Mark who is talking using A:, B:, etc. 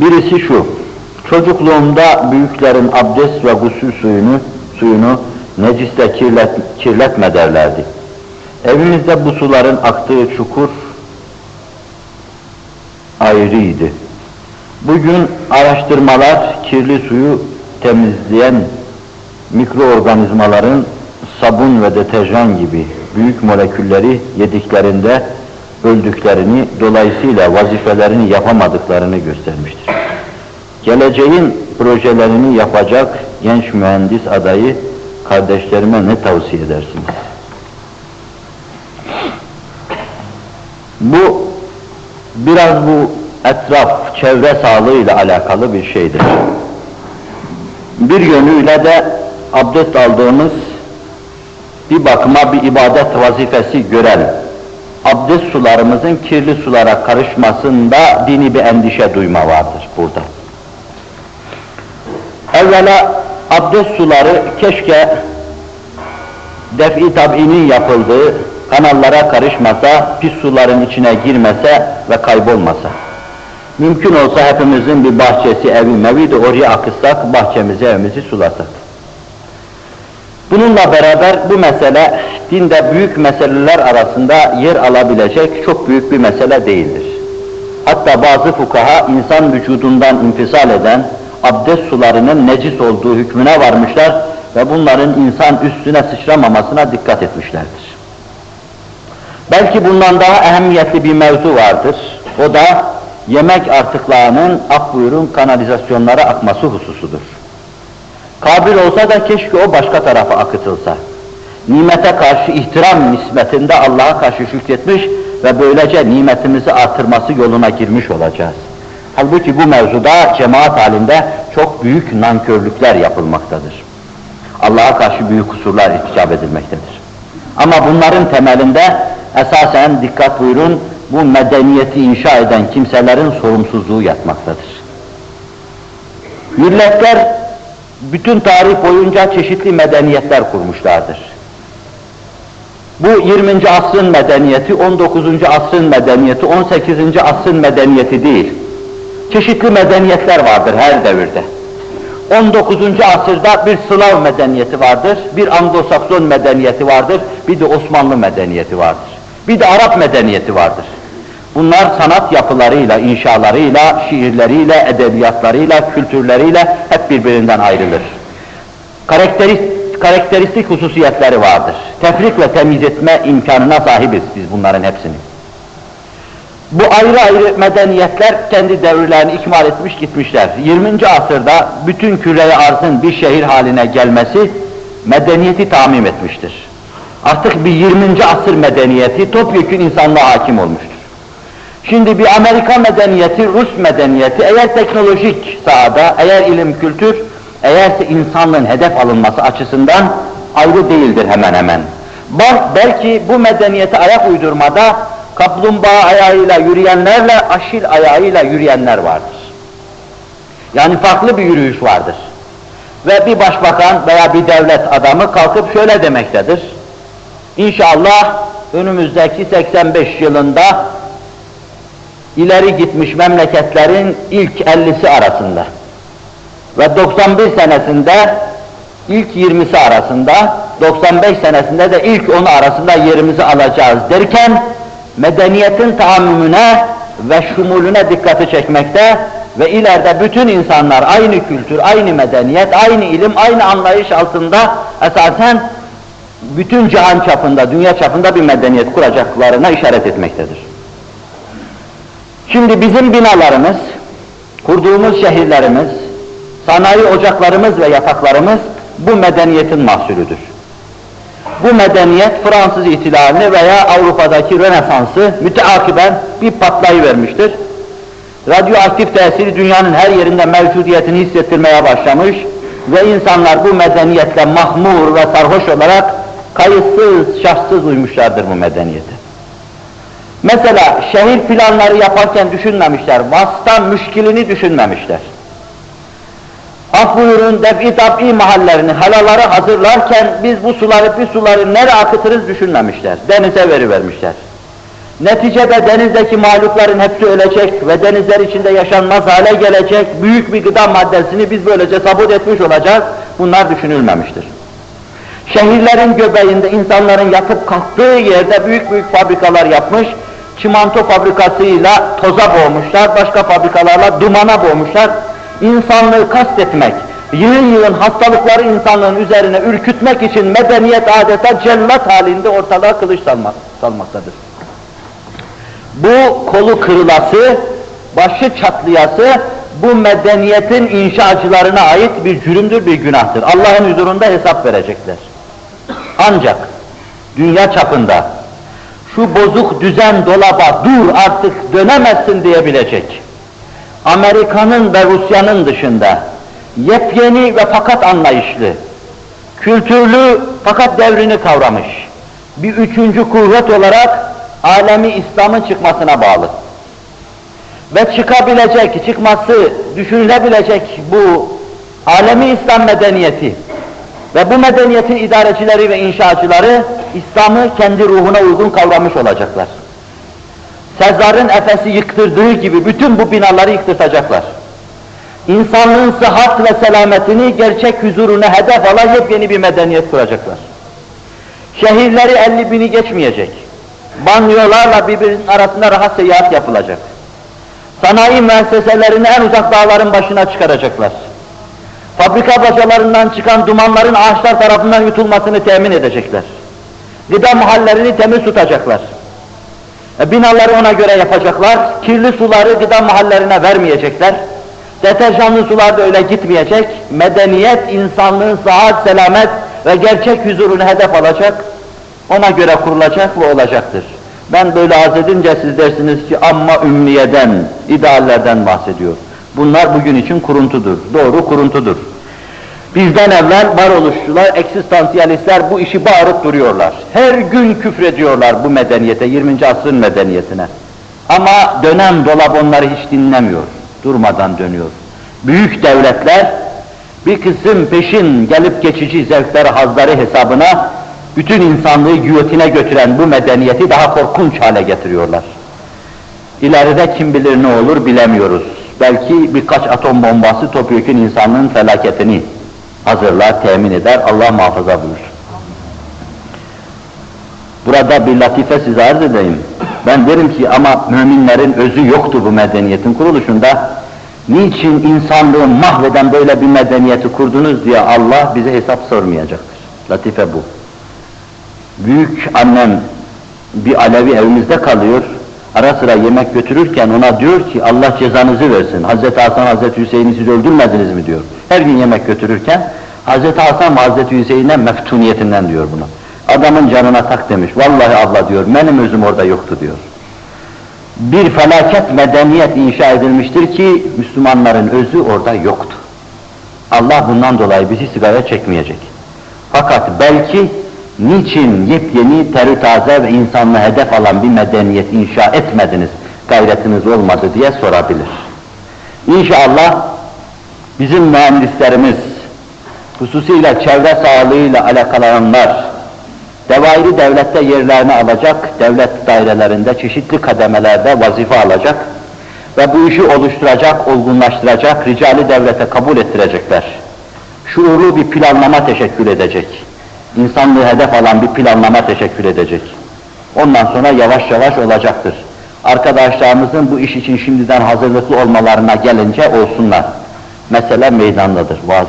A: Birisi şu, çocukluğumda büyüklerin abdest ve gusül suyunu, suyunu necisle kirlet, kirletme derlerdi. Evimizde bu suların aktığı çukur ayrıydı. Bugün araştırmalar kirli suyu temizleyen mikroorganizmaların sabun ve deterjan gibi büyük molekülleri yediklerinde öldüklerini, dolayısıyla vazifelerini yapamadıklarını göstermiştir. Geleceğin projelerini yapacak genç mühendis adayı kardeşlerime ne tavsiye edersiniz? Bu biraz bu etraf, çevre sağlığıyla alakalı bir şeydir. Bir yönüyle de abdest aldığımız bir bakıma bir ibadet vazifesi gören abdest sularımızın kirli sulara karışmasında dini bir endişe duyma vardır burada. Evvela abdest suları keşke def-i tabinin yapıldığı kanallara karışmasa, pis suların içine girmese ve kaybolmasa. Mümkün olsa hepimizin bir bahçesi, evi, mevi oraya akıtsak, bahçemizi, evimizi sulasak. Bununla beraber bu mesele dinde büyük meseleler arasında yer alabilecek çok büyük bir mesele değildir. Hatta bazı fukaha insan vücudundan infisal eden abdest sularının necis olduğu hükmüne varmışlar ve bunların insan üstüne sıçramamasına dikkat etmişlerdir. Belki bundan daha ehemmiyetli bir mevzu vardır. O da yemek artıklarının ak buyurun kanalizasyonlara akması hususudur. Kabil olsa da keşke o başka tarafa akıtılsa. Nimete karşı ihtiram nispetinde Allah'a karşı şükretmiş ve böylece nimetimizi artırması yoluna girmiş olacağız. Halbuki bu mevzuda cemaat halinde çok büyük nankörlükler yapılmaktadır. Allah'a karşı büyük kusurlar irticap edilmektedir. Ama bunların temelinde esasen dikkat buyurun bu medeniyeti inşa eden kimselerin sorumsuzluğu yatmaktadır. Milletler bütün tarih boyunca çeşitli medeniyetler kurmuşlardır. Bu 20. asrın medeniyeti, 19. asrın medeniyeti, 18. asrın medeniyeti değil. Çeşitli medeniyetler vardır her devirde. 19. asırda bir Slav medeniyeti vardır, bir Anglo-Sakson medeniyeti vardır, bir de Osmanlı medeniyeti vardır. Bir de Arap medeniyeti vardır. Bunlar sanat yapılarıyla, inşalarıyla, şiirleriyle, edebiyatlarıyla, kültürleriyle hep birbirinden ayrılır. Karakteristik, karakteristik hususiyetleri vardır. Tefrik ve temiz etme imkanına sahibiz biz bunların hepsini. Bu ayrı ayrı medeniyetler kendi devirlerini ikmal etmiş gitmişler. 20. asırda bütün küreye arzın bir şehir haline gelmesi medeniyeti tamim etmiştir. Artık bir 20. asır medeniyeti topyekun insanlığa hakim olmuştur. Şimdi bir Amerika medeniyeti, Rus medeniyeti eğer teknolojik sahada, eğer ilim kültür, eğerse insanlığın hedef alınması açısından ayrı değildir hemen hemen. Bak belki bu medeniyete ayak uydurmada kaplumbağa ayağıyla yürüyenlerle aşil ayağıyla yürüyenler vardır. Yani farklı bir yürüyüş vardır. Ve bir başbakan veya bir devlet adamı kalkıp şöyle demektedir. İnşallah önümüzdeki 85 yılında ileri gitmiş memleketlerin ilk 50'si arasında ve 91 senesinde ilk 20'si arasında, 95 senesinde de ilk 10'u arasında yerimizi alacağız derken medeniyetin tahammümüne ve şumulüne dikkati çekmekte ve ileride bütün insanlar aynı kültür, aynı medeniyet, aynı ilim, aynı anlayış altında esasen bütün cihan çapında, dünya çapında bir medeniyet kuracaklarına işaret etmektedir. Şimdi bizim binalarımız, kurduğumuz şehirlerimiz, sanayi ocaklarımız ve yataklarımız bu medeniyetin mahsulüdür. Bu medeniyet Fransız ihtilalini veya Avrupa'daki Rönesans'ı müteakiben bir patlayıvermiştir. Radyoaktif tesiri dünyanın her yerinde mevcudiyetini hissettirmeye başlamış ve insanlar bu medeniyetle mahmur ve sarhoş olarak kayıtsız, şartsız uymuşlardır bu medeniyete. Mesela şehir planları yaparken düşünmemişler, vasıta müşkilini düşünmemişler. Af buyurun def-i tab'i mahallerini, halaları hazırlarken biz bu suları, bir suları nereye akıtırız düşünmemişler. Denize verivermişler. Neticede denizdeki mahlukların hepsi ölecek ve denizler içinde yaşanmaz hale gelecek büyük bir gıda maddesini biz böylece sabut etmiş olacağız. Bunlar düşünülmemiştir. Şehirlerin göbeğinde insanların yatıp kalktığı yerde büyük büyük fabrikalar yapmış, çimento fabrikasıyla toza boğmuşlar, başka fabrikalarla dumana boğmuşlar. İnsanlığı kastetmek, yığın yığın hastalıkları insanlığın üzerine ürkütmek için medeniyet adeta cellat halinde ortalığa kılıç salmak, salmaktadır. Bu kolu kırılası, başı çatlayası bu medeniyetin inşacılarına ait bir cürümdür, bir günahtır. Allah'ın huzurunda hesap verecekler. Ancak dünya çapında şu bozuk düzen dolaba dur artık dönemezsin diyebilecek. Amerika'nın ve Rusya'nın dışında yepyeni ve fakat anlayışlı, kültürlü fakat devrini kavramış bir üçüncü kuvvet olarak alemi İslam'ın çıkmasına bağlı. Ve çıkabilecek, çıkması düşünülebilecek bu alemi İslam medeniyeti ve bu medeniyetin idarecileri ve inşacıları İslam'ı kendi ruhuna uygun kavramış olacaklar. Sezar'ın Efes'i yıktırdığı gibi bütün bu binaları yıktırtacaklar. İnsanlığın sıhhat ve selametini gerçek huzuruna hedef alan yepyeni bir medeniyet kuracaklar. Şehirleri 50 bini geçmeyecek. Banyolarla birbirinin arasında rahat seyahat yapılacak. Sanayi müesseselerini en uzak dağların başına çıkaracaklar. Fabrika bacalarından çıkan dumanların ağaçlar tarafından yutulmasını temin edecekler. Gıda mahallerini temiz tutacaklar. E, binaları ona göre yapacaklar. Kirli suları gıda mahallerine vermeyecekler. Deterjanlı sular da öyle gitmeyecek. Medeniyet, insanlığın sıhhat, selamet ve gerçek huzurunu hedef alacak. Ona göre kurulacak ve olacaktır. Ben böyle arz edince siz dersiniz ki amma ümniyeden, ideallerden bahsediyor. Bunlar bugün için kuruntudur. Doğru kuruntudur. Bizden evvel varoluşçular, eksistansiyalistler bu işi bağırıp duruyorlar. Her gün küfrediyorlar bu medeniyete, 20. asrın medeniyetine. Ama dönem dolap onları hiç dinlemiyor. Durmadan dönüyor. Büyük devletler bir kısım peşin gelip geçici zevkleri, hazları hesabına bütün insanlığı güyotine götüren bu medeniyeti daha korkunç hale getiriyorlar. İleride kim bilir ne olur bilemiyoruz. Belki birkaç atom bombası topyekun insanlığın felaketini hazırlar, temin eder, Allah muhafaza buyur. Burada bir latife size arz edeyim. Ben derim ki ama müminlerin özü yoktu bu medeniyetin kuruluşunda. Niçin insanlığı mahveden böyle bir medeniyeti kurdunuz diye Allah bize hesap sormayacaktır. Latife bu. Büyük annem bir Alevi evimizde kalıyor. Ara sıra yemek götürürken ona diyor ki Allah cezanızı versin. Hazreti Hasan, Hazreti Hüseyin'i siz öldürmediniz mi diyor. Her gün yemek götürürken Hazreti Hasan Hazreti Hüseyin'e meftuniyetinden diyor buna. Adamın canına tak demiş. Vallahi abla diyor benim özüm orada yoktu diyor. Bir felaket medeniyet inşa edilmiştir ki Müslümanların özü orada yoktu. Allah bundan dolayı bizi sigara çekmeyecek. Fakat belki niçin yepyeni, terü taze ve insanlığı hedef alan bir medeniyet inşa etmediniz, gayretiniz olmadı diye sorabilir. İnşallah bizim mühendislerimiz, hususiyle çevre sağlığıyla alakalananlar, devairi devlette yerlerini alacak, devlet dairelerinde çeşitli kademelerde vazife alacak ve bu işi oluşturacak, olgunlaştıracak, ricali devlete kabul ettirecekler. Şuurlu bir planlama teşekkür edecek. İnsanlığı hedef alan bir planlama teşekkür edecek. Ondan sonra yavaş yavaş olacaktır. Arkadaşlarımızın bu iş için şimdiden hazırlıklı olmalarına gelince olsunlar. Mesele meydandadır, vaazı.